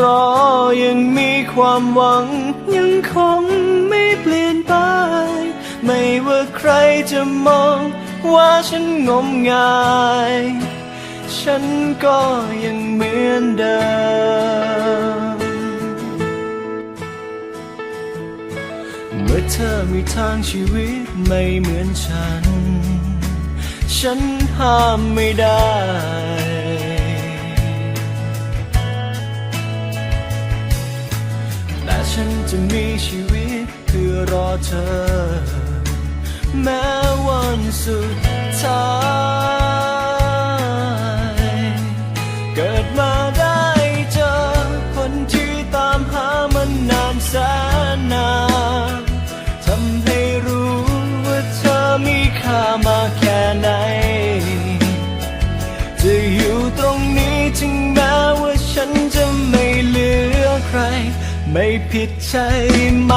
รอยังมีความหวัง ยังคงไม่เปลี่ยนไป ไม่ว่าใครจะมองว่าฉันงมงาย ฉันก็ยังเหมือนเดิม เมื่อเธอมีทางชีวิตไม่เหมือนฉัน ฉันห้ามไม่ได้ ฉันจะมีชีวิตเพื่อรอเธอ แม้วันสุดท้าย เกิดมาได้เจอ คนที่ตามหามันนานแสนนานทำให้รู้ว่าเธอมีค่ามาแค่ไหน จะอยู่ตรงนี้ถึงแม้ว่าฉันจะไม่เหลือใคร ไม่ผิดใช่ไหม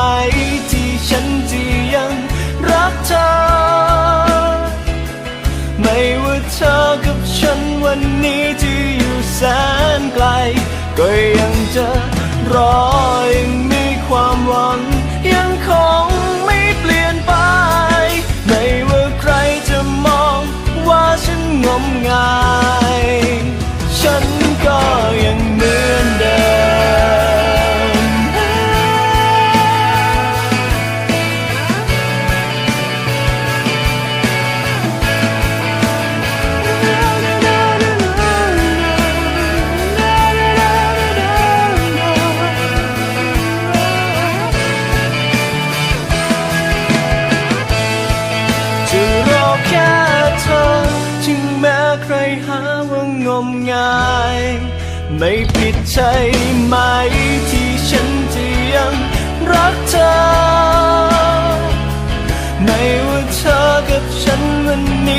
ที่ฉันจะยังรักเธอ ไม่ว่าเธอกับฉันวันนี้ที่อยู่แสนไกล ก็ยังจะรอยัง ไม่ผิดใช่ไหมที่ฉันจะยังรักเธอ ไม่ว่าเธอกับฉันวันนี้